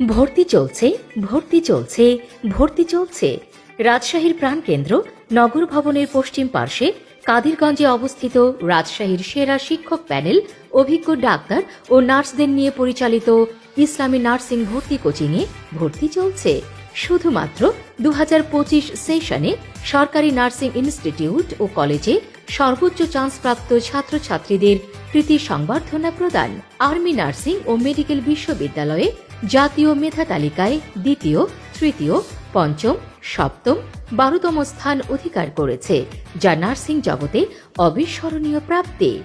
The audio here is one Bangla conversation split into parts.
ভর্তি চলছে ভর্তি চলছে ভর্তি চলছে। রাজশাহীর প্রাণকেন্দ্র, নগর ভবনের পশ্চিম পার্শ্বে কাদিরগঞ্জে অবস্থিত রাজশাহীর সেরা শিক্ষক প্যানেল, অভিজ্ঞ ডাক্তার ও নার্সদের নিয়ে পরিচালিত ইসলামী নার্সিং ভর্তি কোচিংয়ে ভর্তি চলছে। শুধুমাত্র দু হাজার পঁচিশ সেশনে সরকারি নার্সিং ইনস্টিটিউট ও কলেজে সর্বোচ্চ চান্সপ্রাপ্ত ছাত্রছাত্রীদের কৃতি সংবর্ধনা প্রদান। আর্মি নার্সিং ও মেডিকেল বিশ্ববিদ্যালয়ে জাতীয় মেধা তালিকায় দ্বিতীয়, তৃতীয়, পঞ্চম, সপ্তম, বারোতম স্থান অধিকার করেছে, যা নার্সিং জগতে অবিস্মরণীয় প্রাপ্তি।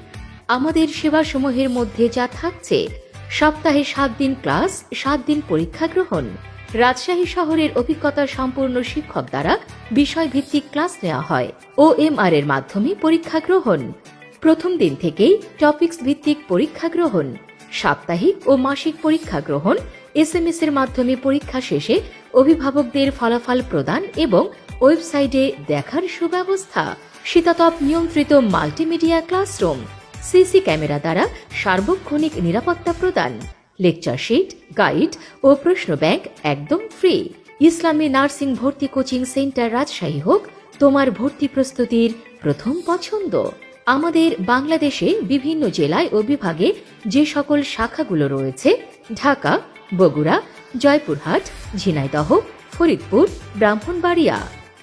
আমাদের সেবাসমূহের মধ্যে যা থাকছে, সপ্তাহে সাত দিন ক্লাস, সাত দিন পরীক্ষা গ্রহণ। রাজশাহী শহরের অভিজ্ঞতা সম্পূর্ণ শিক্ষক দ্বারা বিষয়ভিত্তিক ক্লাস নেওয়া হয় ও এম আর এর মাধ্যমে পরীক্ষা গ্রহণ। প্রথম দিন থেকেই টপিকস ভিত্তিক পরীক্ষা গ্রহণ, সাপ্তাহিক ও মাসিক পরীক্ষা গ্রহণ এসএমএস এর মাধ্যমে পরীক্ষা শেষে অভিভাবকদের ফলাফল প্রদান এবং ওয়েবসাইটে দেখার সুব্যবস্থা। শীতাতপ নিয়ন্ত্রিত মাল্টিমিডিয়া ক্লাসরুম, সিসি ক্যামেরা দ্বারা সার্বক্ষণিক নিরাপত্তা প্রদান, লেকচার শিট, গাইড ও প্রশ্ন ব্যাংক একদম ফ্রি। ইসলামী নার্সিং ভর্তি কোচিং সেন্টার রাজশাহী হোক, তোমার ভর্তি প্রস্তুতির প্রথম পছন্দ। আমাদের বাংলাদেশে বিভিন্ন জেলায় ও বিভাগে যে সকল শাখাগুলো রয়েছে, ঢাকা বগুড়া, জয়পুরহাট, ঝিনাইদহ, ফরিদপুর, ব্রাহ্মণবাড়িয়া।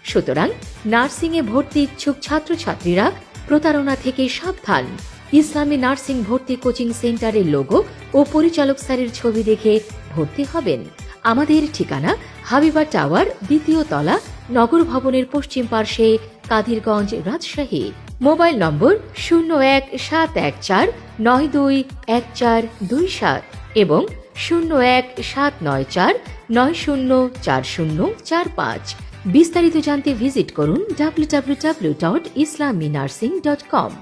সুতরাং নার্সিংয়ে ভর্তি ইচ্ছুক ছাত্রছাত্রীরা প্রতারণা থেকে সাবধান। ইসলামী নার্সিং ভর্তি কোচিং সেন্টারের লোগো ও পরিচালক স্যারের ছবি দেখে ভর্তি হবেন। আমাদের ঠিকানা হাবিবা টাওয়ার, দ্বিতীয় তলা, নগর ভবনের পশ্চিম পার্শ্বে কাদিরগঞ্জ রাজশাহী। মোবাইল নম্বর শূন্য এক সাত এক চার নয় দুই এক চার দুই সাত এবং শূন্য এক সাত নয় চার, নয় শূন্য চার শূন্য চার পাঁচ। বিস্তারিত জানতে ভিজিট করুন W W W dot Islami nursing dot com